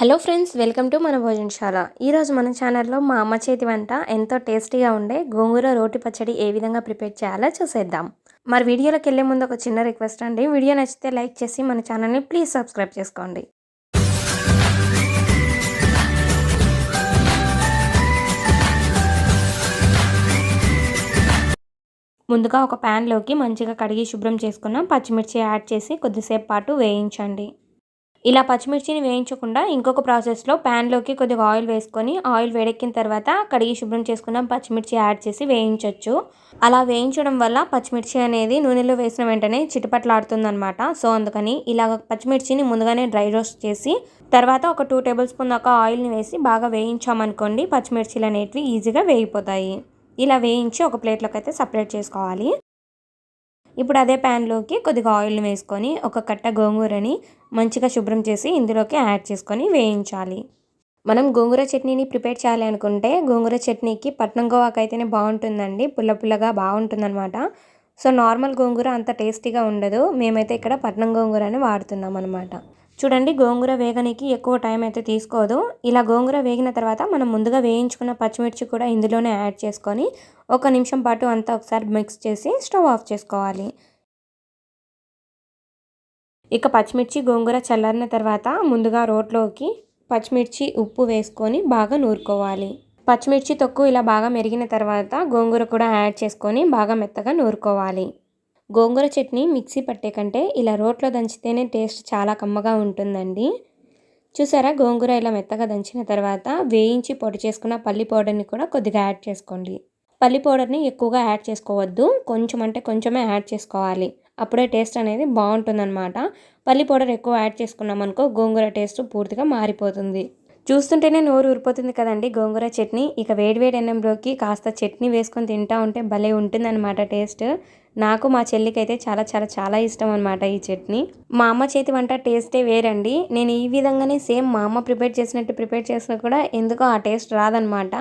Hello friends welcome to మన భోజనశాల. ఈరోజు మన ఛానల్లో మా అమ్మ చేతి వంట ఎంతో టేస్టీగా ఉండే గోంగూర రోటి పచ్చడి ఏ విధంగా ప్రిపేర్ చేయాలో చూసేద్దాం. మరి వీడియోలోకి వెళ్ళే ముందు ఒక చిన్న రిక్వెస్ట్ అండి. వీడియో నచ్చితే లైక్ చేసి మన ఛానల్ని ప్లీజ్ సబ్స్క్రైబ్ చేసుకోండి. ముందుగా ఒక ప్యాన్లోకి మంచిగా కడిగి శుభ్రం చేసుకున్న పచ్చిమిర్చి యాడ్ చేసి కొద్దిసేపు పాటు వేయించండి. ఇలా పచ్చిమిర్చిని వేయించకుండా ఇంకొక ప్రాసెస్లో ప్యాన్లోకి కొద్దిగా ఆయిల్ వేసుకొని ఆయిల్ వేడెక్కిన తర్వాత కడిగి శుభ్రం చేసుకున్న పచ్చిమిర్చి యాడ్ చేసి వేయించవచ్చు అలా వేయించడం వల్ల పచ్చిమిర్చి అనేది నూనెలో వేసిన వెంటనే చిటపట్లాడుతుందనమాట సో అందుకని ఇలాగ పచ్చిమిర్చిని ముందుగానే డ్రై రోస్ట్ చేసి తర్వాత ఒక టూ టేబుల్ స్పూన్ దాకా ఆయిల్ని వేసి బాగా వేయించామనుకోండి పచ్చిమిర్చిలు అనేటివి ఈజీగా వేగిపోతాయి. ఇలా వేయించి ఒక ప్లేట్లోకి అయితే సపరేట్ చేసుకోవాలి. ఇప్పుడు అదే ప్యాన్లోకి కొద్దిగా ఆయిల్ని వేసుకొని ఒక కట్ట గోంగూరని మంచిగా శుభ్రం చేసి ఇందులోకి యాడ్ చేసుకొని వేయించాలి. మనం గోంగూర చట్నీని ప్రిపేర్ చేయాలి అనుకుంటే గోంగూర చట్నీకి పట్నం గోవాకైతేనే బాగుంటుందండి. పుల్ల పుల్లగా బాగుంటుందన్నమాట. సో నార్మల్ గోంగూర అంత టేస్టీగా ఉండదు. మేమైతే ఇక్కడ పట్నం గోంగూరని వాడుతున్నాం అనమాట చూడండి గోంగూర వేగనికి ఎక్కువ టైం అయితే తీసుకోదు. ఇలా గోంగూర వేగిన తర్వాత మనం ముందుగా వేయించుకున్న పచ్చిమిర్చి కూడా ఇందులోనే యాడ్ చేసుకొని ఒక నిమిషం పాటు అంతా ఒకసారి మిక్స్ చేసి స్టవ్ ఆఫ్ చేసుకోవాలి. ఇక పచ్చిమిర్చి గోంగూర చల్లారిన తర్వాత ముందుగా రోట్లోకి పచ్చిమిర్చి ఉప్పు వేసుకొని బాగా నూరుకోవాలి. పచ్చిమిర్చి తొక్కు ఇలా బాగా మెరిగిన తర్వాత గోంగూర కూడా యాడ్ చేసుకొని బాగా మెత్తగా నూరుకోవాలి. గోంగూర చట్నీ మిక్సీ పట్టే కంటే ఇలా రోట్లో దంచితేనే టేస్ట్ చాలా కమ్మగా ఉంటుందండి. చూసారా? గోంగూర ఇలా మెత్తగా దంచిన తర్వాత వేయించి పొడి చేసుకున్న పల్లి పౌడర్ని కూడా కొద్దిగా యాడ్ చేసుకోండి. పల్లి పౌడర్ని ఎక్కువగా యాడ్ చేసుకోవద్దు. కొంచెం అంటే కొంచెమే యాడ్ చేసుకోవాలి. అప్పుడే టేస్ట్ అనేది బాగుంటుందన్నమాట. పల్లి పౌడర్ ఎక్కువ యాడ్ చేసుకున్నామనుకో గోంగూర టేస్ట్ పూర్తిగా మారిపోతుంది. చూస్తుంటేనే నోరు ఊరిపోతుంది కదండి గోంగూర చట్నీ. ఇక వేడివేడి అన్నంలోకి కాస్త చట్నీ వేసుకొని తింటా ఉంటే భలే ఉంటుందన్నమాట టేస్ట్. నాకు మా చెల్లికి అయితే చాలా చాలా చాలా ఇష్టం అనమాట ఈ చట్నీ. మా అమ్మ చేతి వంట టేస్టే వేరండి. నేను ఈ విధంగానే సేమ్ మా అమ్మ ప్రిపేర్ చేసినట్టు ప్రిపేర్ చేసినా కూడా ఎందుకో ఆ టేస్ట్ రాదనమాట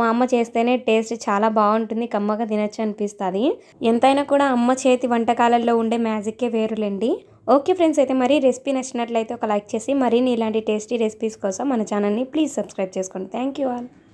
మా అమ్మ చేస్తేనే టేస్ట్ చాలా బాగుంటుంది కమ్మగా తినచ్చు అనిపిస్తుంది. ఎంతైనా కూడా అమ్మ చేతి వంటకాలలో ఉండే మ్యాజిక్కే వేరులేండి. ఓకే ఫ్రెండ్స్ అయితే మరి రెసిపీ నచ్చినట్లయితే ఒక లైక్ చేసి మరిన్ని ఇలాంటి టేస్టీ రెసిపీస్ కోసం మన ఛానల్ని ప్లీజ్ సబ్స్క్రైబ్ చేసుకోండి. Thank you all.